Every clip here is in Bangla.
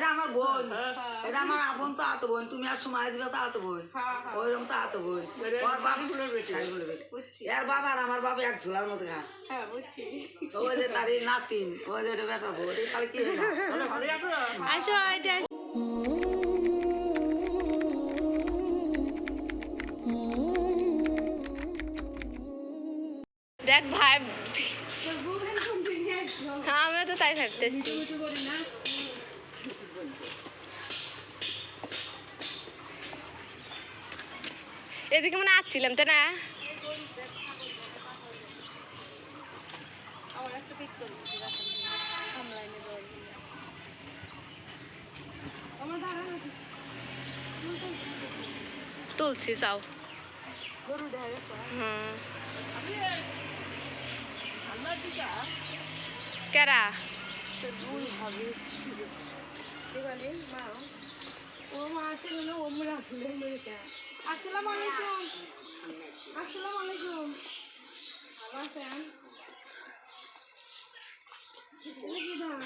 এটা আমার বোন। এটা আমার আপন চাহাতো বোন। তুমি আর সময় দিবে চাহাতো বোন। হ্যাঁ, হ্যাঁ। ওইরকম বোন। ওর বাপ এর বাবা আর আমার বাবা এক ঝোলার মতো খা হ্যাঁ ওই যে তার নাতিন ওই যে বেটা বোন তাহলে কি আসো। এটা দেখ ভাই হ্যাঁ আমিও তো তাই ভাবতেছি। এদিকে মনে আসছিলাম তাই না? তুলছি। চাও কেরা? ও আসলে মেয়েটা আসসালামু আলাইকুম আসসালামু আলাইকুম কি ধান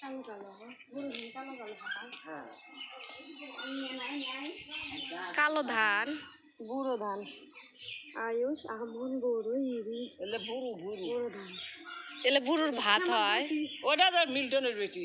কালো কালো? গরু ধান। কালো কালো হাতা কালো ধান। বুড়ো ধান আয়ুষ আমন গরু ইরি। এলে বুড়ো বুড়ো বুড়ো ধান। এলে বুড়োর ভাত হয়। ওটা তো মিল্টনের বেটি।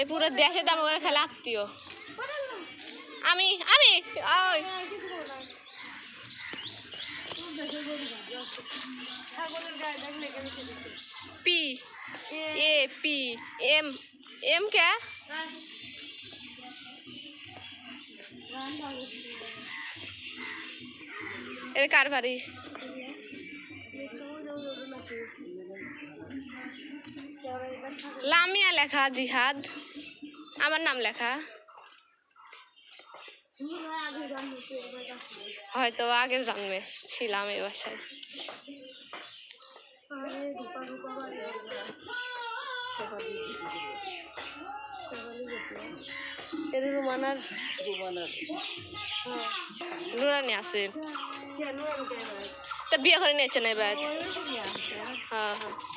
এই পুরো দেশে দাম করে খেলে আত্মীয়। আমি আমি P A P M M কে? এর কার বাড়ি লামিয়া লেখা, জিহাদ। আমার নাম লেখা। হয়তো আগের জন্মে ছিলাম এই বাসায়। আছে তা বিয়ে করে নিয়েছে না এবার? হ্যাঁ হ্যাঁ।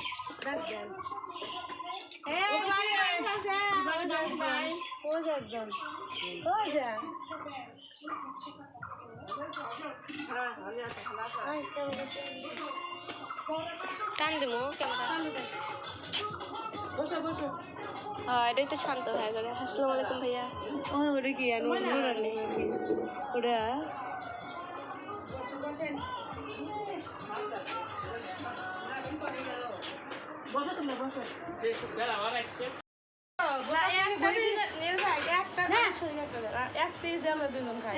টান হ্যাঁ এটাই তো শান্ত ভাই করে আসসালামু আলাইকুম ভাইয়া। ওটা কি? ওটা? বসো তোমরা বসো। এক পিস আমরা দুজন খাই।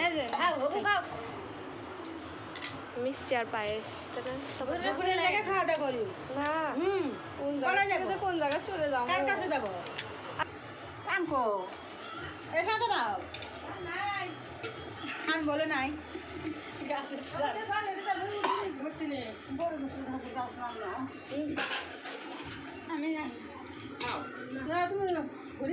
মিষ্টি আর পায়েস খাওয়া দাওয়া করি না কোন জায়গা কোন জায়গা চলে যাব কার কাছে যাব? আনকো। এর সাথে দাও। আন বলে নাই। আমি জানি না তুমি ঘুরি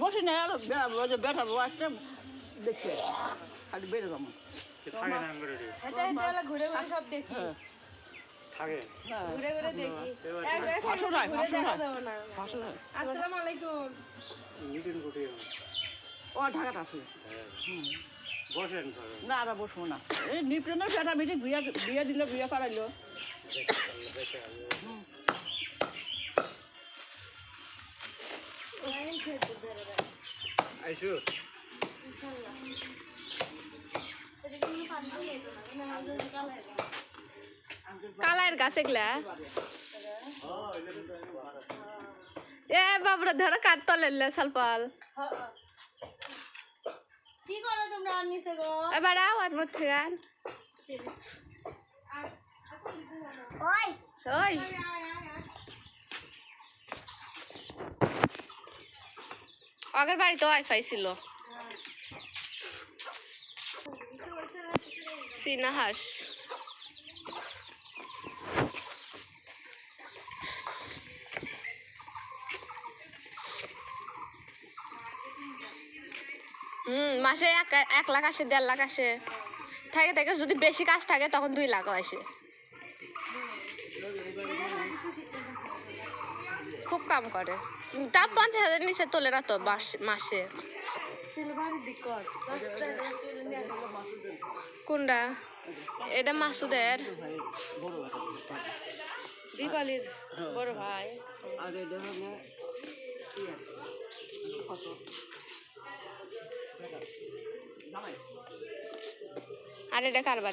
বসে না আর বেটা দেখছে। খালি বেড়ে যাব ঘুরে ঘুরে সব দেখি। ঘুরে ঘুরে দেখি। একবার পাঁচশো খালি নয়, ঘুরে নয়। যাবে না। আসসালামু আলাইকুম। ও আছে। না আর বসবো না। এই বিয়ে বিয়ে দিল বিয়ে করাইলো। আইসু। কালার গাছ এগুলা? এ বাবরা ধরো কাঠ তলে সালপাল কি করো তোমরা নিচে গো? এবার আও আর মধ্যে গান। ওই। আগের বাড়িতে ওয়াইফাই ছিল। চীনা হাঁস। হুম, মাসে এক এক লাখ আসে, দেড় লাখ আসে। থাকে থাকে, যদি বেশি কাজ থাকে, তখন দুই লাখও আসে। খুব কাম করে। তা পঞ্চাশ হাজার নিচে তোলে না তো মাস- কোনটা? এটা মাসুদের। দীপালির বড় ভাই। আগে দেখো না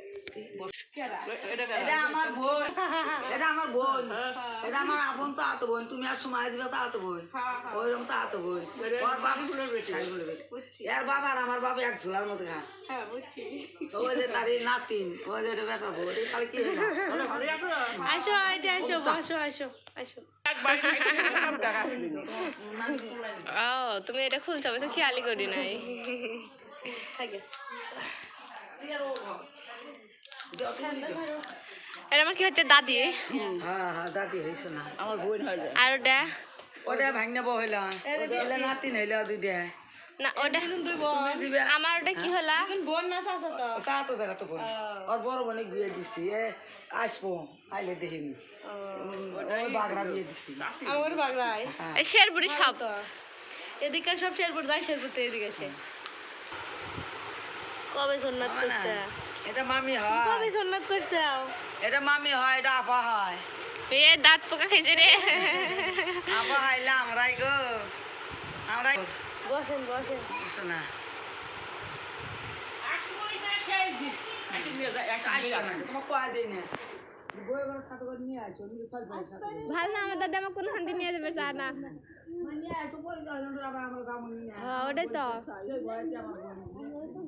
এটা আমার বোন। এটা আমার বোন। এটা আমার আপন চাহাতো বোন। তুমি আর সময় দিবে চাহাতো বোন। ওইরকম চাহাতো বোন। ওর বাপ ছাগলের বেটি। এর বাবা আর আমার বাবা এক ঝোলার মতো খা ওই যে তার নাতিন। ওই যে এটা বেটা বোন তাহলে কি আসো। এটা আসো বসো আসো আসো। ও তুমি এটা খুলছো আমি তো খেয়ালই করি নাই। এটা আমার কি হচ্ছে দাদি? হ্যাঁ হ্যাঁ দাদি না। আমার বোন হয় আর ওটা? ওটা ভাঙনা বহলা ওটা নাতিন হইলা দুইটা না ওটা তুমি দিবে। আমার ওটা কি হলা? চাহাতো জায়গা তো? বোন। ওর বড় বোনে বিয়ে দিছি এ আসব আইলে দেখিন। ওই বাগড়া বিয়ে দিছি। আমার হ্যাঁ। এই শেরপুরি সব। এদিকে সব শেরপুর যায় শেরপুর তো এদিকে আসে কবে সোননাথ না? করছে? এটা মামি হয়। কবে সোননাথ করছে? এটা মামি হয় এটা আপা হয়। এ দাঁত পোকা খাইছে রে। আপা হাইলে আমরাই গো। আমরাই বসেন বসেন। শোনা ভালো না আমার দাদা আমার কোনো নিয়ে যাবে চা না। হ্যাঁ ওটাই তো।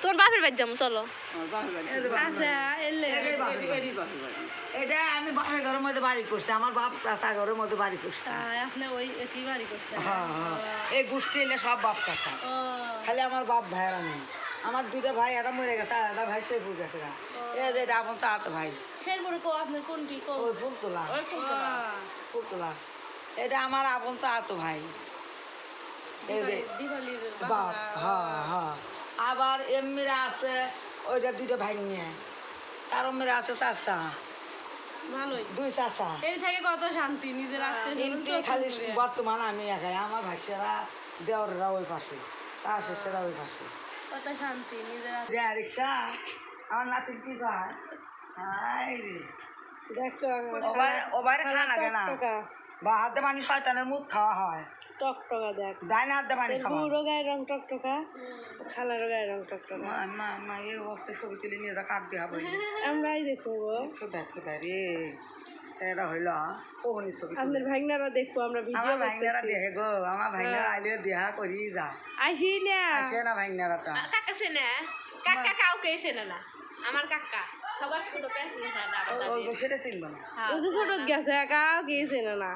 তোমার বাপের বাড়ি যাব চলো। আচ্ছা এটা আমি বাপের ঘরের মধ্যে বাড়ি করছি আমার বাপ চাষা ঘরের মধ্যে বাড়ি করছি। আপনি ওই এটি বাড়ি হ্যাঁ হ্যাঁ এই গোষ্ঠী এলে সব বাপ চাষা। খালি আমার বাপ ভাইয়েরা নেই। আমার দুইটা ভাই একটা মরে গেছে আর একটা ভাই শেফুর গেছে যে এটা আপন চাহাতো ভাই। শেরপুরে কো আপনার কোনটি? কো। ওই ফুল তোলা ওই ফুলতলা। ফুল এটা আমার আপন চাহাতো ভাই। দিবালির বাপ হ্যাঁ হ্যাঁ। আবার এমনিরা আছে ওইটা দুইটা ভাই নিয়ে তার এমনিরা আছে চাষা ভালোই। দুই চাষা এই থেকে কত শান্তি নিজের খালি বর্তমান আমি একাই আমার ভাইসেরা দেওয়াররা ওই পাশে চাষেরা ওই পাশে। কত শান্তি নিজের রিক্সা আমার নাতির কি কয়? হাই রে। ওবারে খানা কেনা। বা হাতে পানি শয়তানের মুখ খাওয়া হয়। টকটকা দেখ। ডাইনা হাতে পানি খাওয়া। বুড়ো গায়ের রং টকটকা খালার গায়ের রং টকটকা মা মা এই অবস্থায় ছবি তুলে নিয়ে যা কাঁদতে হবে আমরাই দেখব খোদা কোথায় রে। এটা হইল কোহনি ছবি আমাদের ভাইনারা দেখব আমরা ভিডিও আমার ভাইনারা দেখে গো আমার ভাইনারা হ্যাঁ। আইলে দেহা করি যা। আইসি না। আসে না ভাইনারা তো। কাকা সে না। কাকা কাউকে এসে না। আমার কাকা। সবার ছোট প্যান্ট হ্যাঁ, সেটা না। হ্যাঁ। ও যে ছোট গেছে একা কে চেনে না।